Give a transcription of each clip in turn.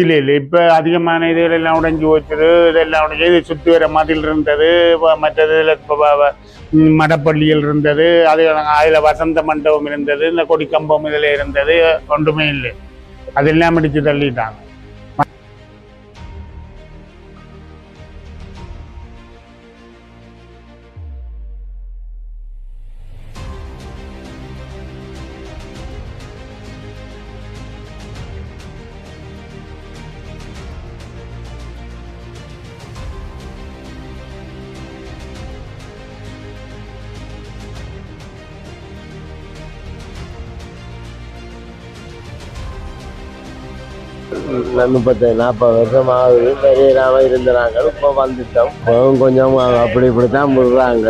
இல்ல இல்ல இப்ப அதிகமான இதுகள் எல்லாம் உடைஞ்சு போச்சுது. இதெல்லாம் உடஞ்சி இது சுத்தி வர மதில் இருந்தது. மற்றதுல மற்றது மடப்பள்ளியில் இருந்தது. அது அதில் வசந்த மண்டபம் இருந்தது. இந்த கொடிக்கம்பம் இதில் இருந்தது. ஒன்றுமே இல்லை. அதெல்லாம் இடிச்சு தள்ளிட்டாங்க. முப்பத்தி நாற்பது வருஷம் ஆகுது பெரியலாம இருந்தாங்க இப்போ வந்துட்டோம். இப்பவும் கொஞ்சம் அப்படி இப்படித்தான் விடுறாங்க.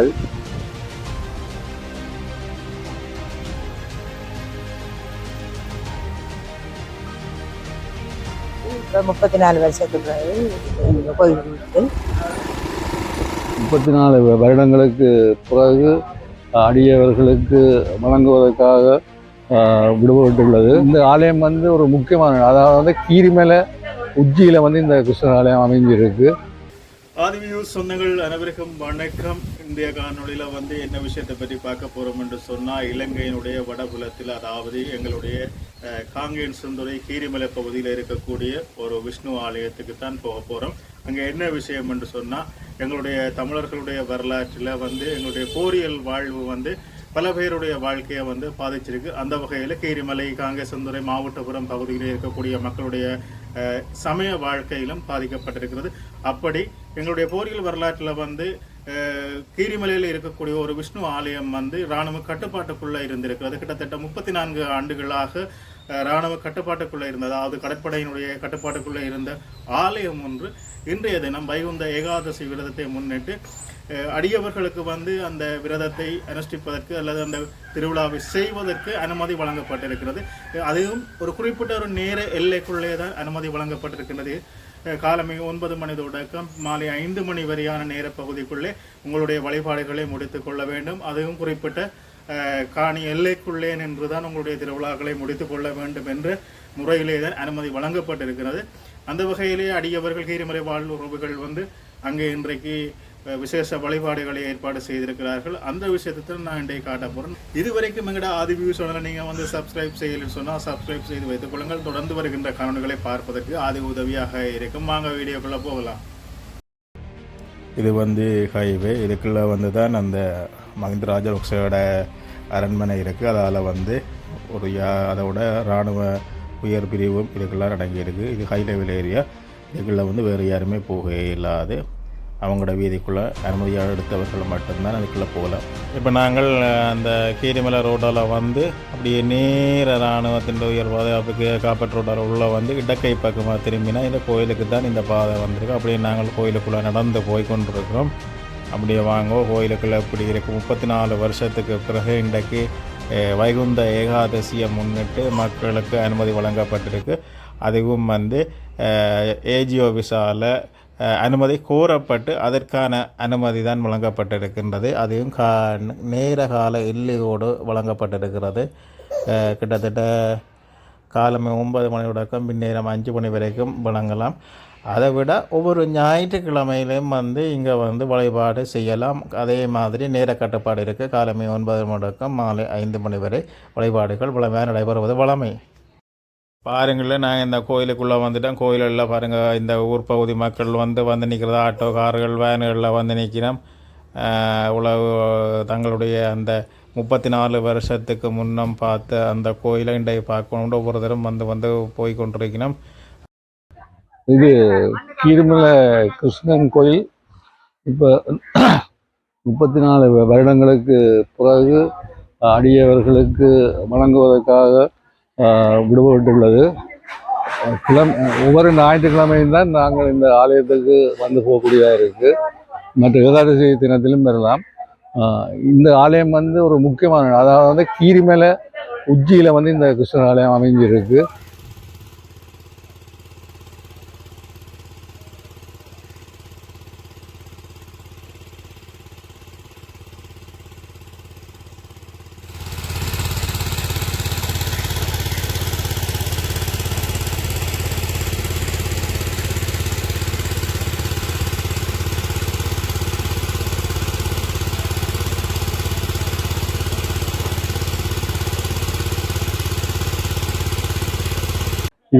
இப்போ முப்பத்தி நாலு வருஷத்துக்கு கோயில் முப்பத்தி நாலு வருடங்களுக்கு பிறகு அடியவர்களுக்கு வழங்குவதற்காக விடுபட்டுள்ளது. இந்த ஆலயம் வந்து ஒரு முக்கியமான அதாவது வந்து கீரிமலை உச்சியில வந்து இந்த கிருஷ்ணர் ஆலயம் அமைஞ்சிருக்கு. ஆதிவியூ சொந்தங்கள் அனைவருக்கும் வணக்கம். இந்திய காணொலியில் வந்து என்ன விஷயத்தை பற்றி பார்க்க போகிறோம் என்று சொன்னால் இலங்கையினுடைய வடபுலத்தில் அதாவது எங்களுடைய காங்கேயன் சுந்தரை கீரிமலை பகுதியில் இருக்கக்கூடிய ஒரு விஷ்ணு ஆலயத்துக்கு தான் போக போகிறோம் அங்கே என்ன விஷயம் என்று சொன்னால் எங்களுடைய தமிழர்களுடைய வரலாற்றில் வந்து எங்களுடைய போரியல் வாழ்வு வந்து பல பேருடைய வாழ்க்கையை வந்து பாதிச்சிருக்கு. அந்த வகையில் கீரிமலை காங்கேசந்துறை மாவட்டபுரம் பகுதியில் இருக்கக்கூடிய மக்களுடைய சமய வாழ்க்கையிலும் பாதிக்கப்பட்டிருக்கிறது. அப்படி எங்களுடைய போரியல் வரலாற்றில் வந்து கீரிமலையில் இருக்கக்கூடிய ஒரு விஷ்ணு ஆலயம் வந்து இராணுவ கட்டுப்பாட்டுக்குள்ளே இருந்திருக்கிறது கிட்டத்தட்ட முப்பத்தி நான்கு ஆண்டுகளாக இராணுவ கட்டுப்பாட்டுக்குள்ளே இருந்தது. அதாவது கடற்படையினுடைய கட்டுப்பாட்டுக்குள்ளே இருந்த ஆலயம் ஒன்று. இன்றைய தினம் வைகுந்த ஏகாதசி விரதத்தை முன்னிட்டு அடியவர்களுக்கு வந்து அந்த விரதத்தை அனுஷ்டிப்பதற்கு அல்லது அந்த திருவிழாவை செய்வதற்கு அனுமதி வழங்கப்பட்டிருக்கிறது. அதுவும் ஒரு குறிப்பிட்ட ஒரு நேர எல்லைக்குள்ளே தான் அனுமதி வழங்கப்பட்டிருக்கின்றது. காலமே ஒன்பது மணி தொடக்கம் மாலை ஐந்து மணி வரையான நேர பகுதிக்குள்ளே உங்களுடைய வழிபாடுகளை முடித்து கொள்ள வேண்டும். அதுவும் குறிப்பிட்ட காணி எல்லைக்குள்ளே நின்றுதான் உங்களுடைய திருவிழாக்களை முடித்து கொள்ள வேண்டும் என்ற முறையிலே தான் அனுமதி வழங்கப்பட்டிருக்கிறது. அந்த வகையிலே அடியவர்கள் கீரிமறை வாழ் உறவுகள் வந்து அங்கே இன்றைக்கு விசேஷ வழிபாடுகளை ஏற்பாடு செய்திருக்கிறார்கள். அந்த விஷயத்தை நான் இன்றைக்கு காட்ட போகிறேன் இதுவரைக்கும் எங்கட ஆதி வியூ சேனலை நீங்கள் வந்து சப்ஸ்கிரைப் செய்யலன்னு சொன்னால் சப்ஸ்கிரைப் செய்து வைத்துக் கொள்ளுங்கள். தொடர்ந்து வருகின்ற காணொலிகளை பார்ப்பதற்கு ஆதி உதவியாக இருக்கும். வாங்க வீடியோக்குள்ளே போகலாம். இது வந்து ஹைவே இதுக்குள்ளே வந்து தான் அந்த மஹிந்த ராஜபக்சோட அரண்மனை இருக்குது அதால் வந்து ஒரு யா- அதோட இராணுவ உயர் பிரிவும் இதுக்கெல்லாம் அடங்கியிருக்கு. இது ஹை லெவல் ஏரியா இதுக்குள்ளே வந்து வேறு யாருமே போக இல்லாது. அவங்களோட வீதிக்குள்ளே அனுமதியாக எடுத்தவர்கள் மட்டும்தான் அதுக்குள்ளே போகலாம் இப்போ நாங்கள் அந்த கீரிமலை ரோட்டால் வந்து அப்படியே நேர இராணுவத்தின் உயர் பாதுகாப்புக்கு காப்பட் ரோட்டால் உள்ளே வந்து இடக்கை பக்கமாக திரும்பினா இந்த கோயிலுக்கு தான் இந்த பாதை வந்திருக்கு. அப்படியே நாங்கள் கோயிலுக்குள்ளே நடந்து போய் கொண்டிருக்கிறோம். அப்படியே வாங்கோ கோயிலுக்குள்ளே இப்படி இருக்கு. முப்பத்தி நாலு வருஷத்துக்கு பிறகு இன்றைக்கு வைகுந்த ஏகாதசியை முன்னிட்டு மக்களுக்கு அனுமதி வழங்கப்பட்டிருக்கு. அதுவும் வந்து ஏஜி விசாவில் அனுமதி கோரப்பட்டு அதற்கான அனுமதி தான் வழங்கப்பட்டிருக்கின்றது. அதுவும் கா நேர கால எல்லையோடு வழங்கப்பட்டிருக்கிறது. கிட்டத்தட்ட காலமே ஒன்பது மணி தொடக்கம் பின்னேரம் அஞ்சு மணி வரைக்கும் வழங்கலாம். அதை விட ஒவ்வொரு ஞாயிற்றுக்கிழமையிலையும் வந்து இங்கே வந்து வழிபாடு செய்யலாம். அதே மாதிரி நேர கட்டுப்பாடு இருக்குது காலமே ஒன்பது மணி தொடக்கம் மாலை ஐந்து மணி வரை வழிபாடுகள் வளமையாக நடைபெறுவது வளமை. பாருங்களேன் நாங்கள் இந்த கோயிலுக்குள்ளே வந்துட்டோம் கோயிலில் பாருங்கள் இந்த ஊர் பகுதி மக்கள் வந்து வந்து நிற்கிறது ஆட்டோ கார்கள் வேனுகளில் வந்து நிற்கிறோம் உழவு தங்களுடைய அந்த முப்பத்தி நாலு வருஷத்துக்கு முன்னம் பார்த்த அந்த கோயிலை இன்றைய பார்க்கணும். ஒரு தரம் வந்து வந்து போய் கொண்டிருக்கணும் இது கீழ்மலை கிருஷ்ணன் கோயில். இப்போ முப்பத்தி நாலு வருடங்களுக்கு பிறகு அடியவர்களுக்கு வழங்குவதற்காக விடுபட்டுள்ளது. கிழமை ஒவ்வொரு ஞாயிற்றுக்கிழமையும் தான் நாங்கள் இந்த ஆலயத்துக்கு வந்து போகக்கூடியதாக இருக்குது மற்ற ஏகாதசி தினத்திலும் பெறலாம். இந்த ஆலயம் வந்து ஒரு முக்கியமான அதாவது வந்து கீரி மேலே உச்சியில் வந்து இந்த கிருஷ்ணர் ஆலயம் அமைஞ்சிருக்கு.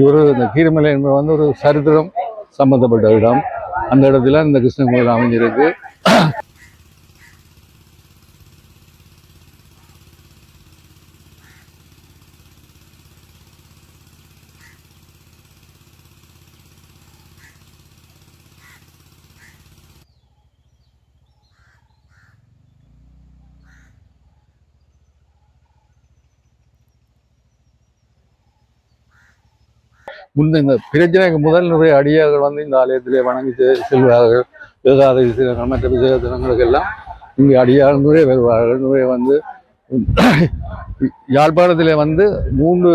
ஒரு இந்த கீரிமலை என்பது வந்து ஒரு சரித்திரம் சம்பந்தப்பட்ட இடம். அந்த இடத்துல இந்த கிருஷ்ணன் கோயில் அமைஞ்சிருக்கு. முந்த இந்த பிரச்சனைக்கு முதல் நிறைய அடியார்கள் வந்து இந்த ஆலயத்திலே வணங்கி செல்வார்கள். ஏகாத விஷயங்கள் மற்ற விசேஷ தினங்களுக்கெல்லாம் இங்கே அடியார்கள் நிறைய வருவார்கள். நிறைய வந்து யாழ்ப்பாணத்திலே வந்து மூன்று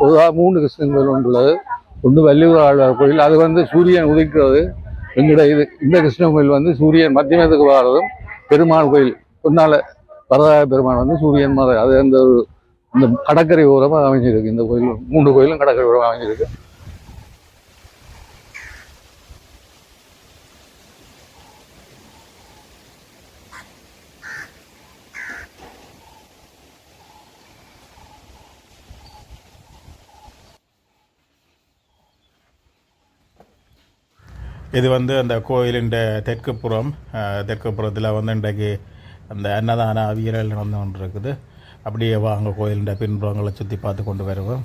பொதுவாக மூன்று கிருஷ்ணன் கோயில் ஒன்று உள்ளது ஒன்று வள்ளியூர் ஆழ்வார் கோயில் அது வந்து சூரியன் உதிக்கிறது. எங்கட இது இந்த கிருஷ்ணன் கோயில் வந்து சூரியன் மத்தியமத்துக்கு வாரதும் பெருமாள் கோயில் பொன்னால வரதாய பெருமாள் வந்து சூரியன் மாதிரி அது அந்த ஒரு இந்த கடற்கரை ஓரமாக அமைஞ்சிருக்கு. இந்த கோயில் மூன்று கோயிலும் கடற்கரை ஓரமாக அமைஞ்சிருக்கு. இது வந்து அந்த கோயிலின் தெற்கு புறம் தெற்கு புறத்தில் வந்து இன்றைக்கு அந்த அன்னதான அவியல் நடந்து கொண்டு இருக்குது அப்படியே வாங்க கோயிலின் பின்புறங்களை சுற்றி பார்த்து கொண்டு வருவோம்.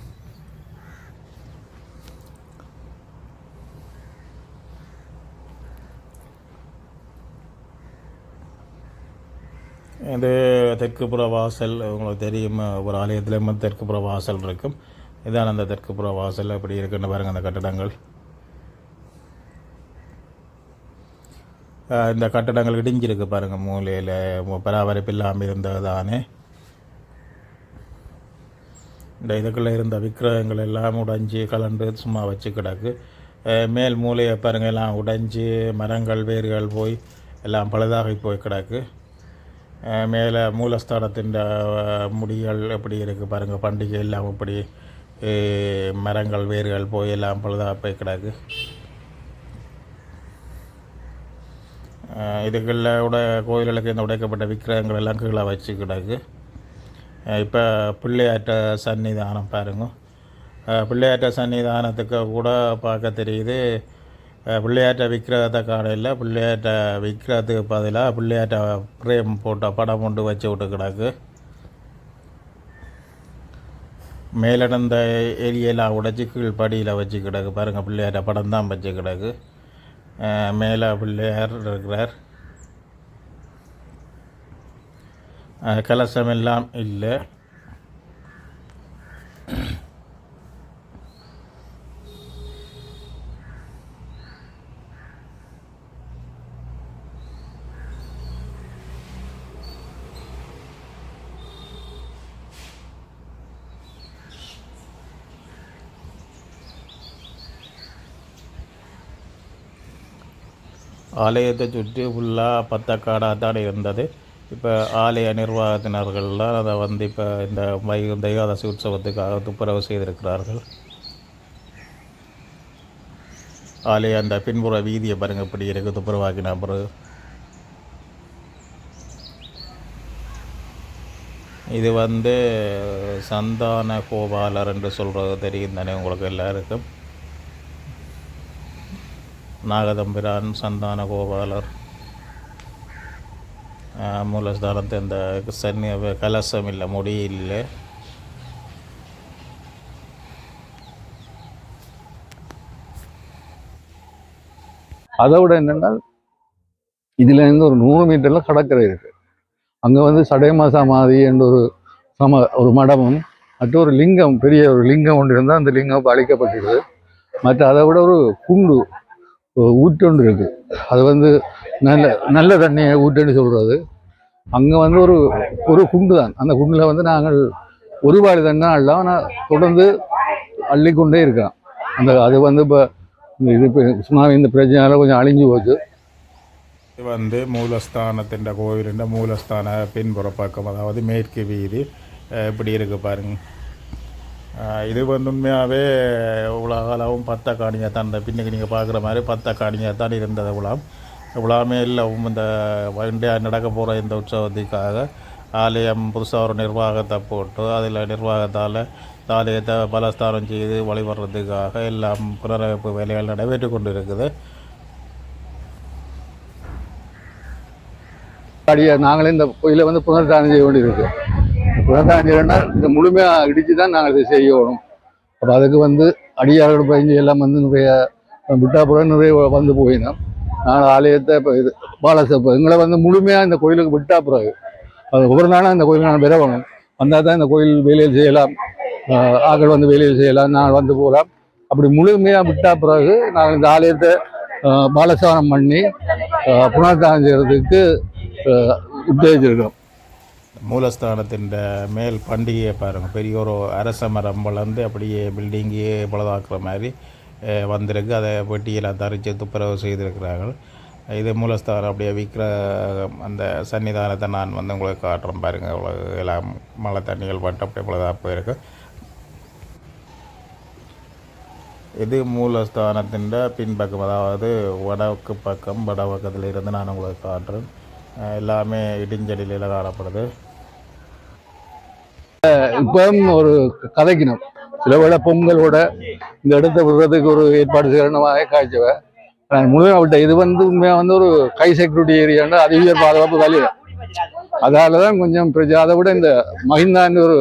இது தெற்கு வாசல் உங்களுக்கு தெரியும் ஒரு ஆலயத்தில் தெற்கு புற வாசல் இருக்கும். இதான் அந்த தெற்கு வாசல் அப்படி இருக்குன்னு பாருங்க அந்த கட்டடங்கள். இந்த கட்டடங்கள் இடிஞ்சிருக்கு பாருங்கள் மூலையில். பராமரிப்பு இல்லாமல் இருந்தது தானே இந்த இதுக்குள்ளே இருந்த விக்கிரகங்கள் எல்லாம் உடைஞ்சி கலண்டு சும்மா வச்சு கிடக்கு. மேல் மூலையை பாருங்கள் எல்லாம் உடைஞ்சி மரங்கள் வேர்கள் போய் எல்லாம் பழுதாகி போய் கிடக்கு. மேலே மூலஸ்தானத்தின் முடிகள் எப்படி இருக்குது பாருங்கள் பண்டிகை எல்லாம் இப்படி மரங்கள் வேர்கள் போய் எல்லாம் பழுதாக போய் கிடக்கு. இதுகளோட உட கோயில்களுக்கு இந்த உடைக்கப்பட்ட விக்கிரகங்கள் எல்லாம் கீழே வச்சு கிடக்கு. இப்போ பிள்ளையாட்ட சன்னிதானம் பாருங்க. பிள்ளையாற்ற பிள்ளையாட்ட சன்னிதானத்துக்கு கூட பார்க்க தெரியுது. பிள்ளையாற்ற பிள்ளையாட்ட விக்கிரகத்தை காணையில் பிள்ளையாட்ட விக்கிரகத்துக்கு பதிலாக பிள்ளையாட்ட பிரேம் போட்ட படம் கொண்டு வச்சு விட்டு கிடக்கு. மேலிடந்த ஏரியெல்லாம் உடைச்சி கீழ்ப்படியில் வச்சு கிடக்கு. பாருங்கள் பிள்ளையாட்ட படம் தான் வச்சு கிடக்கு. மேலே பிள்ளையார் இருக்கிறார். கலசமெல்லாம் இல்லை. ஆலயத்தை சுற்றி ஃபுல்லாக பத்தக்காடாக தான் இருந்தது. இப்போ ஆலய நிர்வாகத்தினர்கள்லாம் அதை வந்து இப்போ இந்த வை தைகாதசி உற்சவத்துக்காக துப்புரவு செய்திருக்கிறார்கள். ஆலய அந்த பின்புற வீதியை பாருங்கள் இப்படி இருக்குது துப்புரவாக்கின பிறகு இது வந்து சந்தான கோபாலர் என்று சொல்கிறது தெரியும் தானே உங்களுக்கு எல்லாருக்கும். நாகதம்பிரான் சந்தான கோபாலர் ஆஹ் மூலஸ்தானத்து அந்த சன்னி கலசம் இல்லை முடி இல்லை. அதை விட என்னென்னா இதுல இருந்து ஒரு நூறு மீட்டர்ல கடற்கரை இருக்கு. அங்க வந்து சடைமா சமாதி என்ற ஒரு சம ஒரு மடமும் மற்ற ஒரு லிங்கம் பெரிய ஒரு லிங்கம் ஒன்று இருந்தால் அந்த லிங்கம் இப்போ அழிக்கப்பட்டிருக்கு மற்ற அதை விட ஒரு குண்டு ஒரு இருக்குது அது வந்து நல்ல நல்ல தண்ணியை ஊற்றுன்னு சொல்கிறது அங்கே வந்து ஒரு ஒரு குண்டு தான். அந்த குண்டில் வந்து நாங்கள் ஒரு வாழை தண்ணி அள்ள ஆனால் தொடர்ந்து அள்ளிக்கொண்டே இருக்கிறோம். அந்த அது வந்து இப்போ இந்த இது இப்போ சுனாமி இந்த பிரச்சனையால் கொஞ்சம் அழிஞ்சு போச்சு. இது வந்து மூலஸ்தானத்தின் கோவிலின் மூலஸ்தான பின்புற பக்கம் அதாவது மேற்கு வீதி இப்படி இருக்குது பாருங்கள் இது வந்து உண்மையாகவே உலகளவும் பத்த காணியாக தான். இந்த பின்னுக்கு நீங்கள் பார்க்குற மாதிரி பத்த காணியாக தான் இருந்தது உலாம் உலாமே இல்லை இந்த இந்தியா நடக்க போகிற இந்த உற்சவத்துக்காக ஆலயம் புதுசாக ஒரு நிர்வாகத்தை போட்டு அதில் நிர்வாகத்தால் ஆலயத்தை பலஸ்தானம் செய்து வழிபடுறதுக்காக எல்லாம் புனரமைப்பு வேலைகள் நடைபெற்று கொண்டு இருக்குது நாங்களே இந்த கோயிலை வந்து புனர்தானம் செய்ய வேண்டியிருக்கு. விவசாயம் செய்யணும்னா இந்த முழுமையாக இடித்து தான் நாங்கள் இதை செய்யணும். அப்போ அதுக்கு வந்து அடியார்கள் பயஞ்சு எல்லாம் வந்து நிறைய விட்டாப்புறம் நிறைய வந்து போயினோம். நாங்கள் ஆலயத்தை இப்போ இது பாலசப்போ எங்களை வந்து முழுமையாக இந்த கோயிலுக்கு விட்டா பிறகு அது ஒவ்வொரு நாளும் இந்த கோயிலுக்கு நான் விரவணும். வந்தால் தான் இந்த கோயில் வேலையில் செய்யலாம். ஆக்கள் வந்து வேலையில் செய்யலாம். நான் வந்து போகலாம் அப்படி முழுமையாக விட்டா பிறகு நாங்கள் இந்த ஆலயத்தை பாலசாரம் பண்ணி புனர்தானம் செய்கிறதுக்கு உத்தேஜிருக்கிறோம் மூலஸ்தானத்தின் மேல் பண்டிகையை பாருங்கள் பெரிய ஒரு அரச மரம் வளர்ந்து அப்படியே பில்டிங்கே பழுதாக்குற மாதிரி வந்திருக்கு. அதை பெட்டியெல்லாம் தரித்து துப்புரவு செய்திருக்கிறார்கள். இது மூலஸ்தானம் அப்படியே விற்கிற அந்த சன்னிதானத்தை நான் வந்து உங்களுக்கு காட்டுறேன் பாருங்கள் அவ்வளோ எல்லாம் மழை தண்ணிகள் பட்டு அப்படியே பழுதாக போயிருக்கு. இது மூலஸ்தானத்தின் பின்பக்கம் அதாவது வடக்கு பக்கம் வட பக்கத்தில் இருந்து நான் உங்களுக்கு காட்டுறேன். எல்லாமே இடிஞ்சடியில் காணப்படுது. இப்போ ஒரு கதைக்கணும் சில வேளை பொங்கலோட இந்த இடத்த விடுறதுக்கு ஒரு ஏற்பாடு செய்யணுமாக காய்ச்சவ. நான் முழுமையாக விட்டேன். இது வந்து உண்மையாக வந்து ஒரு கை செக்யூரிட்டி ஏரியான்னு அதிக பாதுகாப்பு வேலையில. அதால தான் கொஞ்சம் பிரச்சனை அதை விட இந்த மஹிந்தான்னு ஒரு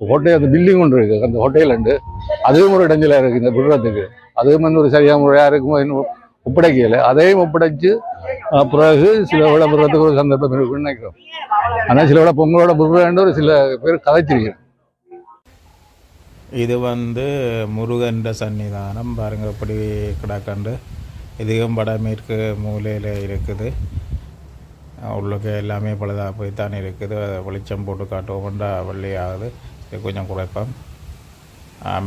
ஹோட்டல் அந்த பில்டிங் ஒன்று இருக்கு. அந்த ஹோட்டல் உண்டு. அதுவும் ஒரு இடைஞ்சலாக இருக்கு இந்த விடுறதுக்கு. அதுவும் வந்து ஒரு சரியான முறையாக இருக்குமோ இன்னும் ஒப்படைக்கல. அதையும் ஒப்படைச்சு பிறகு சில வேளை ஒரு சந்தர்ப்பம் இருக்குன்னு நினைக்கிறோம். ஆனால் சில விட பொங்கலோட முருகன் ஒரு சில பேர் கதைச்சிருக்கேன் இது வந்து முருகன்ற சன்னிதானம் பாருங்க இப்படி கிடக்கண்டு. இதுவும் வடமேற்கு மூலையில் இருக்குது. உள்ளுக்கு எல்லாமே பழுதாக போய் தான் இருக்குது. அதை வெளிச்சம் போட்டு காட்டுவோம்டா வெள்ளி ஆகுது. இது கொஞ்சம் குறைப்போம்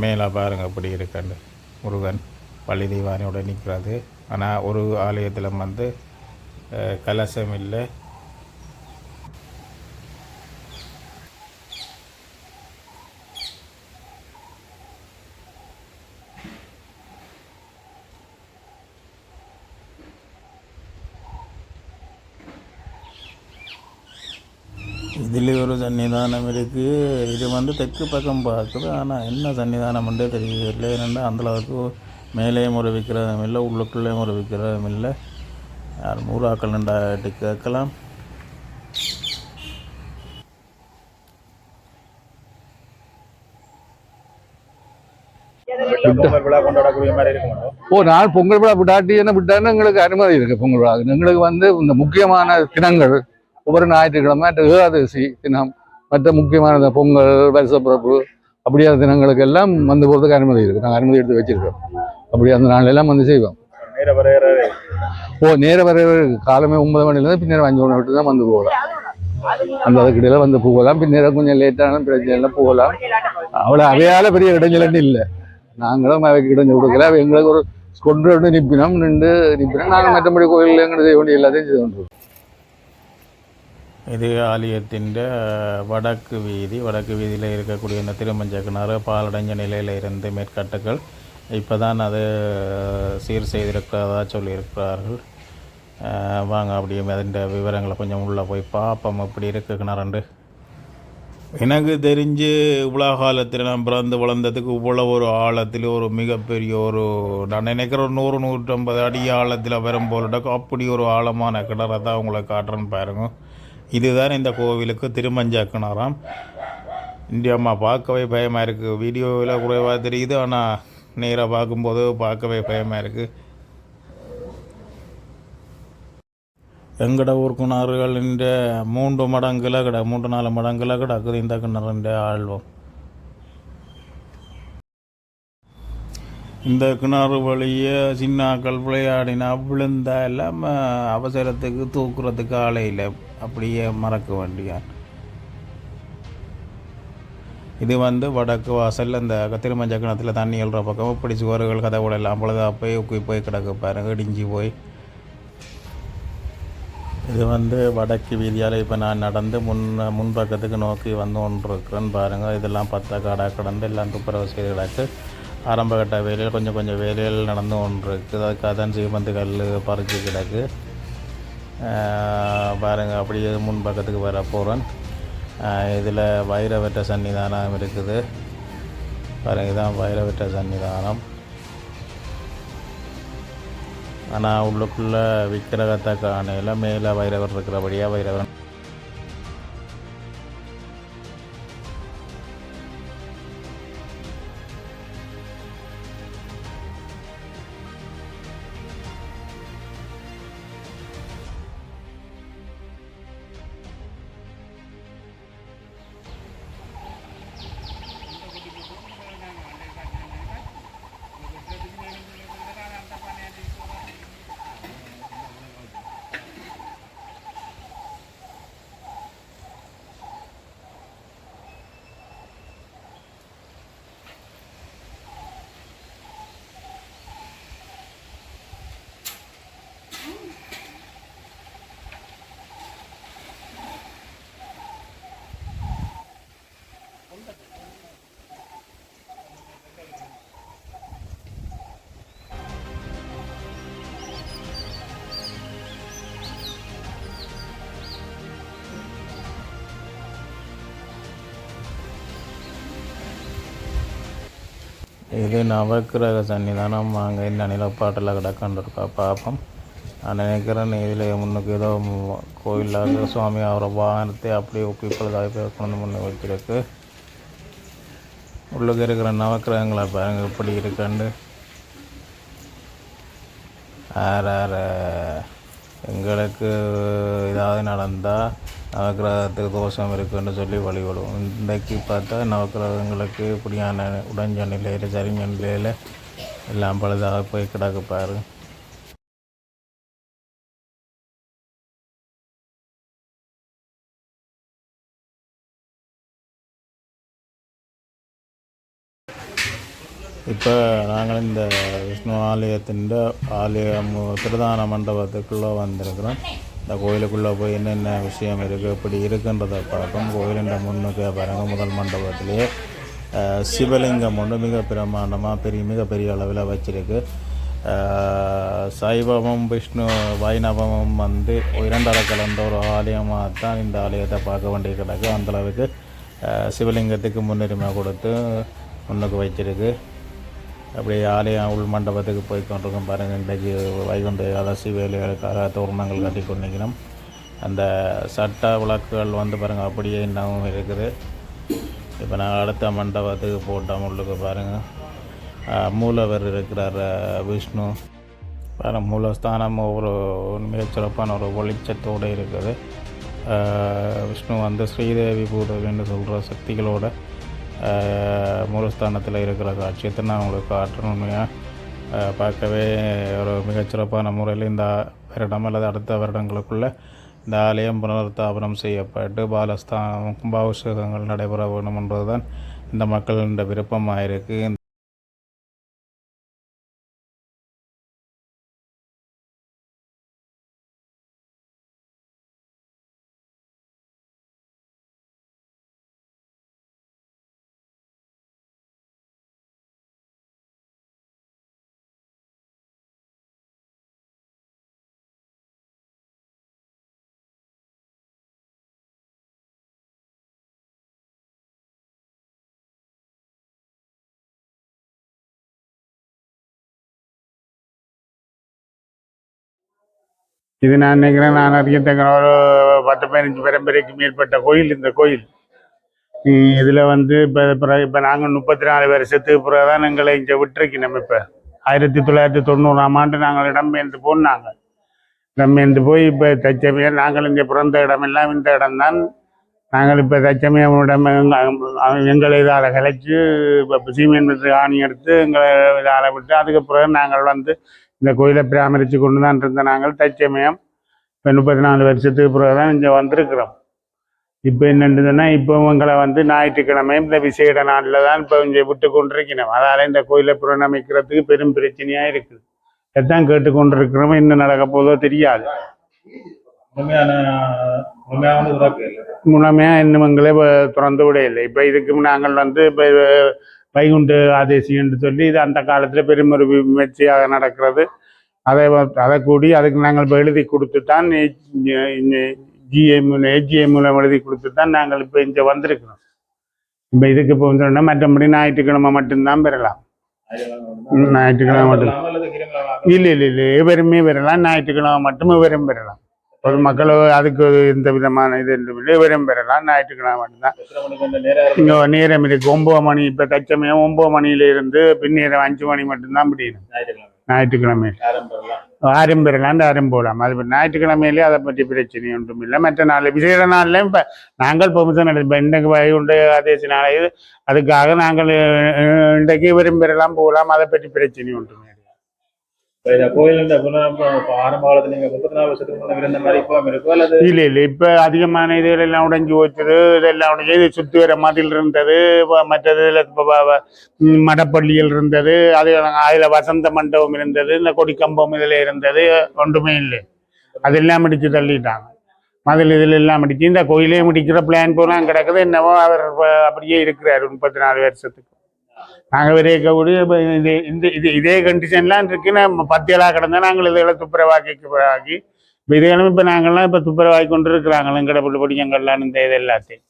மேலே பாருங்க இப்படி இருக்கண்டு. முருகன் பள்ளி தீவானியோடு நிற்கிறது ஆனால் ஒரு ஆலயத்தில் வந்து கலசம் இல்லை. இதில் ஒரு சன்னிதானம் இருக்குது இது வந்து தெற்கு பக்கம் பார்க்குது. ஆனால் என்ன சன்னிதானம்ன்றே தெரியல ஏன்னா அந்தளவுக்கு மேலேயும் ஒரு விக்கிரகம் இல்லை உள்ளுக்குள்ளேயும் ஒரு விக்கிரகம் இல்லை. யார் மூறாக்கள் நின்றாட்டி கேட்கலாம். ஓ நான் பொங்கல் விழா விட்டாட்டி என்ன விட்டான்னு எங்களுக்கு அனுமதி இருக்கு பொங்கல் விழா எங்களுக்கு வந்து இந்த முக்கியமான தினங்கள் ஒவ்வொரு ஞாயிற்றுக்கிழமை ஏகாதசி தினம் மற்ற முக்கியமான பொங்கல் வருஷப்பிறப்பு அப்படியான தினங்களுக்கு எல்லாம் வந்து போகிறதுக்கு அனுமதி இருக்கு. நாங்கள் அனுமதி எடுத்து வச்சிருக்கோம். அப்படி அந்த நாள் எல்லாம் வந்து செய்வோம். ஓ நேர வர காலமே ஒன்பது மணிலேருந்து பின்னர் அஞ்சு மணி விட்டு தான் வந்து போகலாம். அந்த அதுக்கிடையில வந்து போகலாம். பின்னர் கொஞ்சம் லேட்டானாலும் பிரச்சனை இல்லை போகலாம். அவ்வளோ அவையால பெரிய இடைஞ்சலன்னு இல்லை. நாங்களும் அவைக்கு இடைஞ்சல் கொடுக்கல. அவ எங்களுக்கு ஒரு கொண்டு வந்து நிப்பினோம் நின்று நிப்பினோம். நாங்கள் மற்றபடி கோயிலில் எங்களுக்கு செய்ய வேண்டிய எல்லாத்தையும் செய்து கொண்டிருக்கோம். இது ஆலயத்தின் வடக்கு வீதி. வடக்கு வீதியில் இருக்கக்கூடிய இந்த திருமஞ்ச கிணறு பாலடைஞ்ச நிலையில் இருந்த மேற்கட்டுகள் இப்போ தான் அது சீர் செய்திருக்கிறதா சொல்லியிருக்கிறார்கள். வாங்க அப்படியே அதன் விவரங்களை கொஞ்சம் உள்ளே போய் பார்ப்போம். எப்படி இருக்கு கிணறுண்டு எனக்கு தெரிஞ்சு இவ்வளோ காலத்தில் நான் பிறந்து வளர்ந்ததுக்கு இவ்வளோ ஒரு ஆழத்தில் ஒரு மிகப்பெரிய ஒரு நான் நினைக்கிற ஒரு நூறு நூற்றம்பது அடி ஆழத்தில் வரும் அப்படி ஒரு ஆழமான கிணறை தான் உங்களை காட்டுறேன்னு பாருங்க. இதுதான் இந்த கோவிலுக்கு திருமஞ்சா கிணறாம். இந்தியம்மா பார்க்கவே பயமாக இருக்குது வீடியோவில் குறைவாக தெரியுது ஆனால் நீரை பார்க்கும்போது பார்க்கவே பயமாக இருக்குது எங்கட ஊர் கிணறுகளின் மூன்று மடங்கில் கிட மூன்று நாலு மடங்குல கிடக்குது இந்த கிணறுன்ற ஆழ்வம். இந்த கிணறு வழியே சின்னாக்கள் விளையாடினா விழுந்தா எல்லாம் அவசரத்துக்கு தூக்குறதுக்கு ஆளே இல்லை. அப்படியே மறக்க வேண்டிய இது வந்து வடக்கு வாசல் அந்த திருமஞ்ச கிணத்துல தண்ணி எழுற பக்கம் இப்படி சுவர்கள் கதவுகள் எல்லாம் பொழுதா போய் உக்கி போய் கிடக்கு பாருங்க இடிஞ்சு போய். இது வந்து வடக்கு வீதியால் இப்போ நான் நடந்து முன் முன்பக்கத்துக்கு நோக்கி வந்து கொண்டிருக்கிறேன்னு பாருங்கள் இதெல்லாம் பத்த காடாக கடந்து எல்லாம் துப்புரவு செய்து கிடக்கு. ஆரம்பகட்ட வேலையில் கொஞ்சம் கொஞ்சம் வேலைகள் நடந்து கொண்டிருக்கு. அதுக்காக தான் சீமந்து கல் பறிச்சு கிடக்கு. பாருங்கள் அப்படியே முன்பக்கத்துக்கு வர போகிறேன் இதில் வைரவெட்ட சன்னிதானம் இருக்குது. பாருங்க இதான் வைரவெட்ட சன்னிதானம் ஆனால் உள்ளுக்குள்ளே விக்கிரகத்தை காணையில் மேலே வைரவர் இருக்கிறபடியாக வைரவன் இது நவக்கிரக சன்னிதானம். அங்கே என்ன நிலப்பாட்டில் கிடக்கண்டிருக்கா பார்ப்போம் நான் நினைக்கிறேன் இதில் முன்னுக்கு ஏதோ கோயிலில் சுவாமி அவரை வாகனத்தை அப்படியே ஒப்பிப்பதாக கொண்டு முன்ன வைக்கிறதுக்கு உள்ளுக்கு இருக்கிற நவக்கிரகங்களை பாருங்க எப்படி இருக்கண்டு ஆர் ஆர் எங்களுக்கு ஏதாவது நடந்தால் நவக்கிரகத்துக்கு தோஷம் இருக்குன்னு சொல்லி வழிபடுவோம். இன்றைக்கு பார்த்தா நவக்கிரகங்களுக்கு இப்படியான உடஞ்ச நிலையில் சரிஞ்ச நிலையில் எல்லாம் பழுதாக போய் கிடக்கு பாரு. இப்போ நாங்கள் இந்த விஷ்ணு ஆலயத்தின் ஆலயம் பிரதான மண்டபத்துக்குள்ளே வந்திருக்கிறோம். இந்த கோயிலுக்குள்ளே போய் என்னென்ன விஷயம் இருக்குது இப்படி இருக்குன்றதை பார்ப்போம். கோயிலின் முன்னுக்கு பாருங்க முதல் மண்டபத்திலேயே சிவலிங்கம் ஒன்று மிக பிரமாண்டமாக பெரிய மிகப்பெரிய அளவில் வச்சிருக்கு. சைபவம் சைவமும் விஷ்ணு வைணவமும் வந்து இரண்டரை கலந்த ஒரு ஆலயமாக தான் இந்த ஆலயத்தை பார்க்க வேண்டிய கிடக்கு அந்தளவுக்கு சிவலிங்கத்துக்கு முன்னுரிமை கொடுத்து முன்னுக்கு வச்சிருக்கு. அப்படியே ஆலயம் உள் மண்டபத்துக்கு போய் கொண்டிருக்கோம் பாருங்கள் இன்றைக்கு வைகுண்ட ஏகாதசி வேலைகளுக்காக தோரணங்கள் கட்டி கொண்டிருக்கிறோம். அந்த சட்ட விளக்குகள் வந்து பாருங்கள் அப்படியே இன்னமும் இருக்குது. இப்போ நான் அடுத்த மண்டபத்துக்கு போட்டோம் உள்ளுக்கு பாருங்கள் மூலவர் இருக்கிறார் விஷ்ணு. பாருங்க மூலஸ்தானம் ஒரு மிகச்சிறப்பான ஒரு ஒளிச்சத்தோடு இருக்குது. விஷ்ணு வந்து ஸ்ரீதேவி பூதவின்னு சொல்கிற சக்திகளோட மூலஸ்தானத்தில் இருக்கிற காட்சியத்தை நான் உங்களுக்கு காட்டணும்னு பார்க்கவே ஒரு மிகச்சிறப்பான முறையில் இந்த வருடம் அல்லது அடுத்த வருடங்களுக்குள்ள இந்த ஆலயம் புனருத்தாபனம் செய்யப்பட்டு பாலஸ்தான் கும்பாபிஷேகங்கள் நடைபெற வேண்டும் என்பதுதான் இந்த மக்களின் விருப்பமாக இருக்குது இது நான் நினைக்கிறேன் நான் அறியத்தக்க ஒரு பத்து பதினஞ்சு பரம்பரைக்கு மேற்பட்ட கோயில் இந்த கோயில். இதில் வந்து இப்போ இப்போ நாங்கள் முப்பத்தி நாலு வருஷத்துக்கு பிறகு தான் எங்களை இங்கே விட்டுருக்கணும் இப்போ. ஆயிரத்தி தொள்ளாயிரத்தி தொண்ணூறாம் ஆண்டு நாங்கள் இடம்பெயர்ந்து போனாங்க. இடம்பெயர்ந்து போய் இப்போ தச்சமயம் நாங்கள் இங்கே பிறந்த இடமெல்லாம் இந்த இடம்தான். நாங்கள் இப்போ தச்சமயம் இடம் எங்களை இதால் கலைச்சு இப்போ சீமென் ஆணி எடுத்து எங்களை இதால் விட்டு அதுக்கு பிறகு நாங்கள் வந்து இந்த கோயிலை பராமரித்து கொண்டு தான் இருந்த நாங்கள் தச்சமயம் இப்போ முப்பத்தி நாலு வருஷத்துக்கு பிறகு தான் இங்கே வந்திருக்கிறோம். இப்போ என்னன்றதுன்னா இப்போ உங்களை வந்து ஞாயிற்றுக்கிழமையும் இந்த விசேட நாளில் தான் இப்போ இங்கே விட்டு கொண்டிருக்கணும் அதால் இந்த கோயிலை புறநமைக்கிறதுக்கு பெரும் பிரச்சனையாக இருக்குது. எதான் கேட்டுக்கொண்டிருக்கிறோம் என்ன நடக்க போதோ தெரியாது. முழுமையாக இன்னும் எங்களை திறந்து விட இல்லை இப்போ இதுக்கு நாங்கள் வந்து இப்போ வைகுண்ட ஆதேசி என்று சொல்லி இது அந்த காலத்தில் பெரும் ஒரு விமர்சையாக நடக்கிறது. அதை அதை கூடி அதுக்கு நாங்கள் இப்போ எழுதி கொடுத்து தான் ஜிஎம் ஏஜிஎம் மூலம் எழுதி கொடுத்து தான் நாங்கள் இப்போ இங்கே வந்திருக்கிறோம். இப்போ இதுக்கு இப்போ வந்தோம்னா மற்றபடி ஞாயிற்றுக்கிழமை மட்டும்தான் பெறலாம். ஞாயிற்றுக்கிழமை மட்டும். இல்லை இல்லை இல்லை எவருமே பெறலாம். ஞாயிற்றுக்கிழமை மட்டும் எவரும் பெறலாம். பொதுமக்கள் அதுக்கு ஒரு எந்த விதமான இது எவரும் பெறலாம். ஞாயிற்றுக்கிழமை மட்டும்தான். இங்கே நேரம் இருக்கு. ஒம்பது மணி இப்போ தச்சமயம் ஒம்பது மணியில இருந்து பின்னேரம் அஞ்சு மணி மட்டும்தான் முடியணும் ஞாயிற்றுக்கிழமை. ஆரம் பெறலாம். ஆரம் போடலாம். அது இப்ப ஞாயிற்றுக்கிழமையிலே அதை பற்றி பிரச்சனை ஒன்றும் இல்லை. மற்ற நாள் விசேட நாளில் இப்போ நாங்கள் பெர்மிஷன் எடுப்போம் இன்றைக்கு வய உண்டு அதே நாளை அதுக்காக நாங்கள் இன்றைக்கு வரும் பெறலாம் போகலாம். அதை பற்றி பிரச்சனை ஒன்றும் இப்ப இந்த கோயில் இப்ப ஆரம்ப காலத்துல நீங்க முப்பத்தி நாலு வருஷத்துக்கு இருந்த மாதிரி இப்போ இருக்கும் அல்லது அதிகமான இதுகள் எல்லாம் உடைஞ்சு போச்சு இதெல்லாம் உடைஞ்சு இது சுத்தி வர மதில் இருந்தது. மற்றதுல மற்றது மடப்பள்ளியில் இருந்தது. அது அதுல வசந்த மண்டபம் இருந்தது. இந்த கொடிக்கம்பம் இதுல இருந்தது. ஒன்றுமே இல்லை. அதெல்லாம் முடிச்சு தள்ளிட்டாங்க. மதில் இதில் எல்லாம் முடிச்சு இந்த கோயிலே முடிக்கிற பிளான் போலாம் கிடக்குது. என்னவோ அவர் அப்படியே இருக்கிறார் முப்பத்தி நாலு வருஷத்துக்கு. நாங்கள் விரைக்கக்கூடிய இது இந்த இது இதே கண்டிஷன்லாம் இருக்கு நம்ம பத்தியலாக கிடந்தா நாங்கள் இதெல்லாம் துப்புரவாக்கி துப்புரவாக்கி இப்போ இதுகளும் இப்போ நாங்கள்லாம் இப்போ துப்புரவாக்கி கொண்டு இருக்கிறாங்களும் எங்கட பிடிங்கள்லாம் இந்த இது எல்லாத்தையும்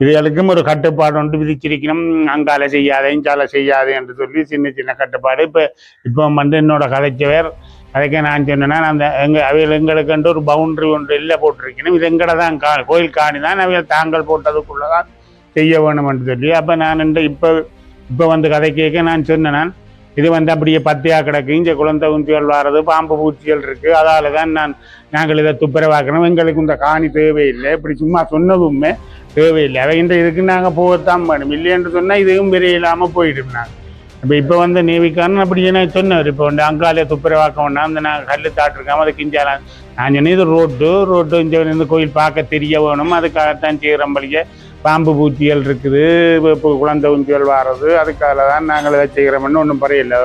இதுகளுக்கும் ஒரு கட்டுப்பாடு ஒன்று விதிச்சிருக்கணும் அங்கால செய்யாதே இங்கால செய்யாதே என்று சொல்லி சின்ன சின்ன கட்டுப்பாடு இப்போ இப்போ வந்து என்னோட கதைச்சவர் அதுக்கு நான் சொன்னேன்னா அந்த எங்க அவைகள் எங்களுக்குன்ட்டு ஒரு பவுண்டரி ஒன்று இல்லை போட்டிருக்கணும் இது எங்கட தான் கா கோயில் காணி தான் அவையில் தாங்கள் போட்டதுக்குள்ளே தான் செய்ய வேணும்னு சொல்லி அப்போ நான் இப்போ இப்போ வந்து கதை கேட்க நான் சொன்னேன் நான். இது வந்து அப்படியே பத்தியா கிடக்கு. இங்கே குழந்தை குஞ்சுகள் வாரது பாம்பு பூச்சிகள் இருக்குது அதால் தான் நான் நாங்கள் இதை துப்புரவாக்கணும். எங்களுக்கு இந்த காணி தேவையில்லை. இப்படி சும்மா சொன்னதுமே தேவையில்லை. அவை இந்த இதுக்கு நாங்கள் போகத்தான் வேணும். இல்லைன்னு சொன்னால் இதுவும் பெரிய இல்லாமல் போயிடும் நாங்கள் இப்போ இப்போ வந்து நேவிக்காரன் அப்படி என்ன சொன்னார். இப்போ வந்து அங்காலே துப்புரவாக்க வேண்டாம். அந்த நாங்கள் கல் தாட்டிருக்காம அது கிஞ்சாலாம். நான் சொன்னேன் இது ரோட்டு. ரோட்டு இங்கே இருந்து கோயில் பார்க்க தெரிய வேணும். அதுக்காகத்தான் செய்கிறோம் பழிய பாம்பு பூச்சிகள் இருக்குது இப்போ குழந்தை குஞ்சுகள் வாரது அதுக்காக தான் நாங்கள் இதை செய்கிறோம்னு ஒன்றும் பறையில்லை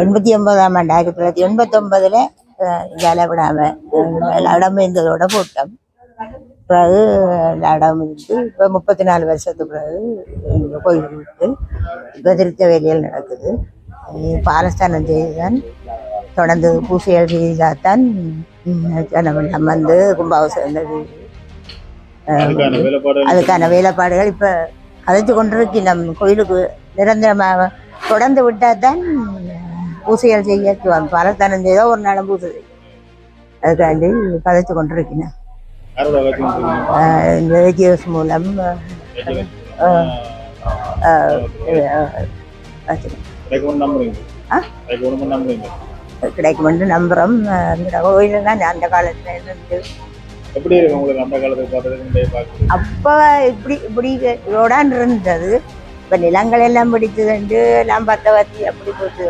எண்பத்தி ஒன்பதாம் ஆண்டு ஆயிரத்தி தொள்ளாயிரத்தி எண்பத்தொன்பதுல இதால விடாம அஹ் இடம் இருந்ததோட போட்டோம். பிறகு இடம் இருந்து இப்போ முப்பத்தி நாலு வருஷத்துக்கு பிறகு இந்த கோயில் விட்டு இப்போ திருத்த வேலைகள் நடக்குது பாலஸ்தானம் செய்துதான் தொடர்ந்து பூசைகள் செய்தாதான் ஜனமெல்லாம் வந்து கும்பாபிஷேகம் அதுக்கான வேலைப்பாடுகள் இப்போ கதைச்சு கொண்டிருக்கு நம் கோயிலுக்கு நிரந்தரமாக தொடர்ந்து விட்டால் தான் பூசைகள் செய்ய பலத்தனம் செய்தோ ஒரு நாளும் பூசை அதுக்காண்டி கதைச்சு கொண்டிருக்கிறேன். இந்த ஜிஎஸ் மூலம் ஆஹ், ஆஹ், ஆஹ், வச்சிருக்கேன். கிடைக்கும்னு நம்புறீங்க ஆ? கிடைக்கும்னு நம்புறீங்க கிடைக்கும் என்று நம்புகிறோம் கோயிலெல்லாம் அந்த காலத்துல இருந்து எப்படி இருக்கு உங்களுக்கு? அந்த இன்றைய பார்க்குறது அப்போ இப்படி இப்படி ரோடான் இருந்தது. இப்போ நிலங்கள் எல்லாம் பிடிச்சதுண்டு எல்லாம் பத்த வத்தி அப்படி போட்டு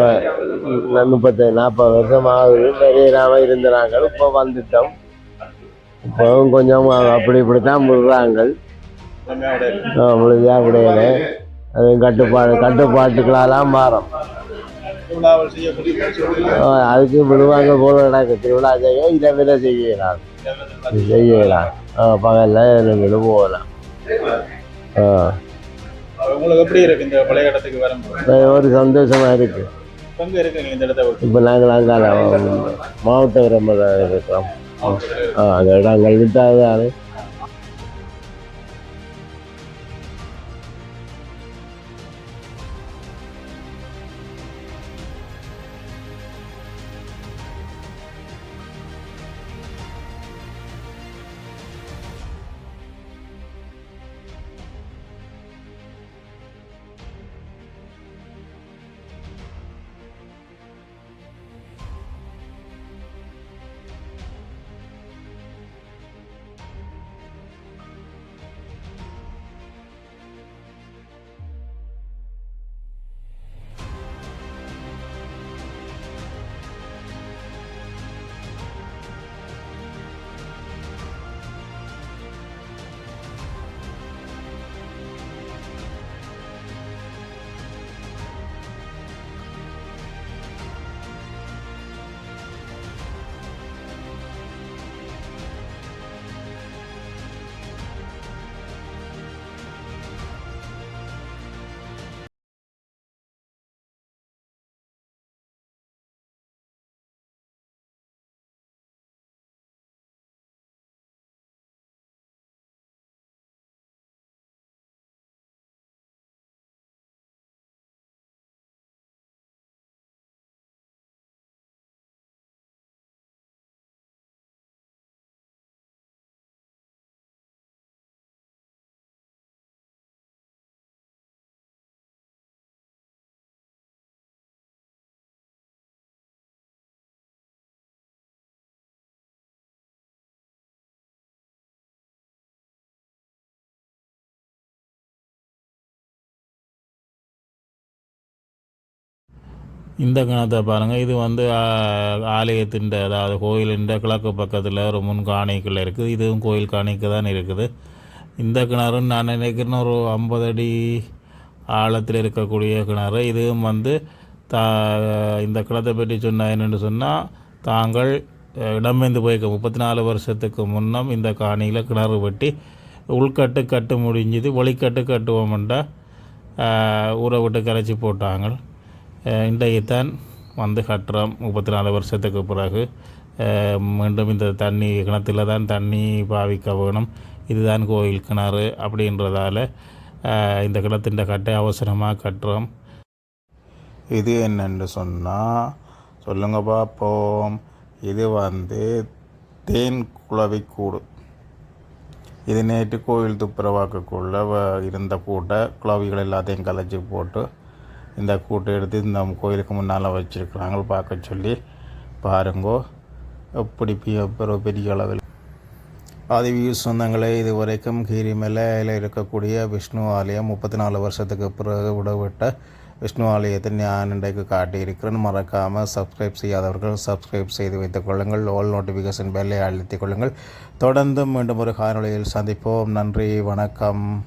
இப்போ முப்பத்தி நாற்பது வருஷம் ஆகுது வெளியேறாமல் இருந்தாங்க இப்போ வந்துட்டோம். இப்போவும் கொஞ்சம் அப்படி இப்படி தான் விடுறாங்க. முழுதியாக விடையில. அது கட்டுப்பாடு கட்டுப்பாட்டுக்களாலாம் மாறும். அதுக்கு விடுவாங்க போல நடக்கு. திருவிழா செய்ய இரவில செய்யலாம் செய்யலாம் ஆ, பகல்ல ரெண்டு போகலாம். ஆ. உங்களுக்கு எப்படி இருக்கு இந்த பழைய ஒரு சந்தோஷமா இருக்கு. எங்க இருக்குங்க இந்த இடத்த இப்போ நாங்கள் அங்கால மாவட்ட விரம்பல இருக்கிறோம். ஆ அந்த இடங்கள் விட்டாதானே இந்த கிணத்தை பாருங்கள் இது வந்து ஆலயத்தின் அதாவது கோயிலின் கிழக்கு பக்கத்தில் ஒரு முன் காணிக்குள்ள இருக்குது. இதுவும் கோயில் காணிக்கு தான் இருக்குது. இந்த கிணறு நான் நினைக்கிறேன் ஒரு ஐம்பது அடி ஆழத்தில் இருக்கக்கூடிய கிணறு. இதுவும் வந்து தா இந்த கிணத்தை பற்றி சொன்ன என்னென்னு சொன்னால் தாங்கள் அஹ், இடம்பெயர்ந்து போயிருக்க முப்பத்தி நாலு வருஷத்துக்கு முன்னம் இந்த காணியில் கிணறு வெட்டி உள்கட்டு கட்டு முடிஞ்சுது ஒளிக்கட்டு கட்டுவோம்ண்டா ஊரை விட்டு கரைச்சி போட்டாங்க. இன்றைக்குத்தான் வந்து கட்டுறோம் முப்பத்தி நாலு வருஷத்துக்கு பிறகு மீண்டும் இந்த தண்ணி கிணத்துல தான் தண்ணி பாவிக்க வேணும் இதுதான் கோயில் கிணறு அப்படின்றதால இந்த கிணத்தின் கட்டை அவசரமாக கட்டுறோம் இது என்னென்னு சொன்னால் சொல்லுங்க பார்ப்போம் இது வந்து தேன் குளவிக்கூடு இது நேற்று கோயில் துப்புரவாக்கக்குள்ள வ- இருந்த கூட்டை குளவிகள் எல்லாத்தையும் கலைச்சி போட்டு இந்த கூட்டை எடுத்து இந்த கோயிலுக்கு முன்னால் வச்சுருக்குறாங்க பார்க்க சொல்லி. பாருங்கோ எப்படி பெரிய பெரிய- பெரிய அளவில். ஆதிவியூ சொந்தங்களே இது வரைக்கும் கீரிமலையில் இருக்கக்கூடிய விஷ்ணு ஆலயம் முப்பத்தி நாலு வருஷத்துக்கு பிறகு விடவிட்ட விஷ்ணு ஆலயத்தை நான் இன்றைக்கு காட்டியிருக்கிறேன். மறக்காமல் சப்ஸ்கிரைப் செய்யாதவர்கள் சப்ஸ்கிரைப் செய்து வைத்துக் கொள்ளுங்கள். ஆல் நோட்டிஃபிகேஷன் பெல்லை அழுத்திக் கொள்ளுங்கள். தொடர்ந்து மீண்டும் ஒரு காணொலியில் சந்திப்போம். நன்றி வணக்கம்.